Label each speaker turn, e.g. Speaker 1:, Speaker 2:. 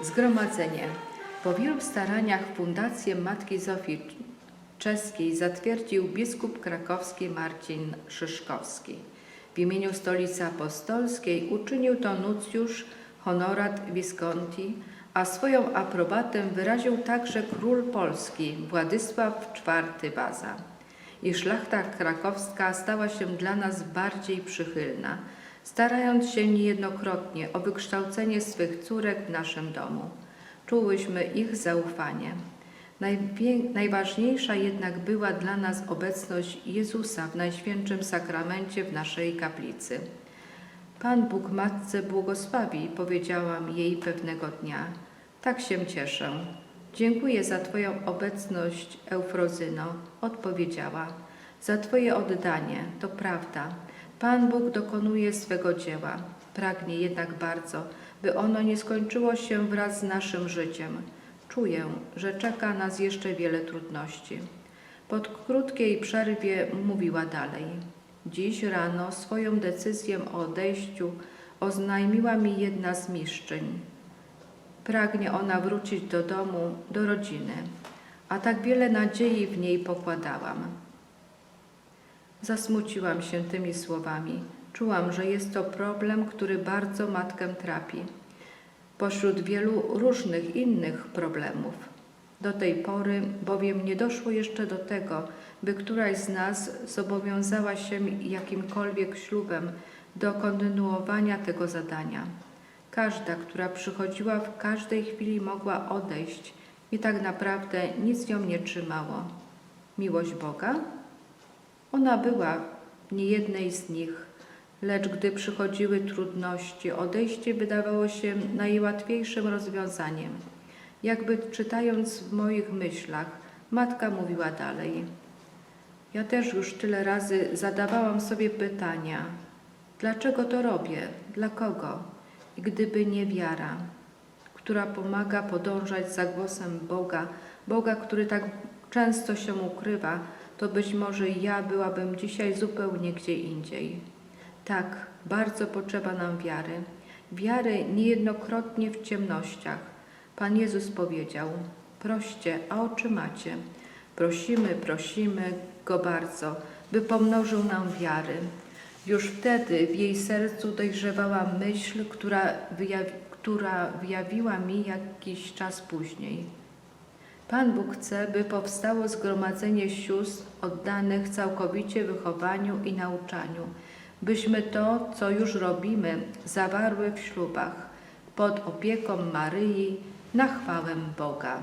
Speaker 1: Zgromadzenie. Po wielu staraniach Fundację Matki Zofii Czeskiej zatwierdził biskup krakowski Marcin Szyszkowski. W imieniu Stolicy Apostolskiej uczynił to nucjusz Honorat Visconti, a swoją aprobatę wyraził także król Polski Władysław IV Waza. I szlachta krakowska stała się dla nas bardziej przychylna, starając się niejednokrotnie o wykształcenie swych córek w naszym domu. Czułyśmy ich zaufanie. Najważniejsza jednak była dla nas obecność Jezusa w Najświętszym Sakramencie w naszej kaplicy. Pan Bóg Matce błogosławi, powiedziałam jej pewnego dnia. Tak się cieszę. Dziękuję za Twoją obecność, Eufrozyno, odpowiedziała. Za Twoje oddanie, to prawda. Pan Bóg dokonuje swego dzieła. Pragnie jednak bardzo, by ono nie skończyło się wraz z naszym życiem. Czuję, że czeka nas jeszcze wiele trudności. Po krótkiej przerwie mówiła dalej. Dziś rano swoją decyzję o odejściu oznajmiła mi jedna z mistrzyń. Pragnie ona wrócić do domu, do rodziny, a tak wiele nadziei w niej pokładałam. Zasmuciłam się tymi słowami. Czułam, że jest to problem, który bardzo matkę trapi, pośród wielu różnych innych problemów. Do tej pory bowiem nie doszło jeszcze do tego, by któraś z nas zobowiązała się jakimkolwiek ślubem do kontynuowania tego zadania. Każda, która przychodziła w każdej chwili mogła odejść i tak naprawdę nic ją nie trzymało. Miłość Boga? Ona była w niejednej z nich, lecz gdy przychodziły trudności, odejście wydawało się najłatwiejszym rozwiązaniem. Jakby czytając w moich myślach, matka mówiła dalej. Ja też już tyle razy zadawałam sobie pytania: dlaczego to robię? Dla kogo? Gdyby nie wiara, która pomaga podążać za głosem Boga, Boga, który tak często się ukrywa, to być może ja byłabym dzisiaj zupełnie gdzie indziej. Tak, bardzo potrzeba nam wiary. Wiary niejednokrotnie w ciemnościach. Pan Jezus powiedział: Proście, a otrzymacie. Prosimy, prosimy Go bardzo, by pomnożył nam wiary. Już wtedy w jej sercu dojrzewała myśl, która, wyjawi, która wyjawiła mi jakiś czas później. Pan Bóg chce, by powstało zgromadzenie sióstr oddanych całkowicie wychowaniu i nauczaniu, byśmy to, co już robimy, zawarły w ślubach pod opieką Maryi na chwałę Boga.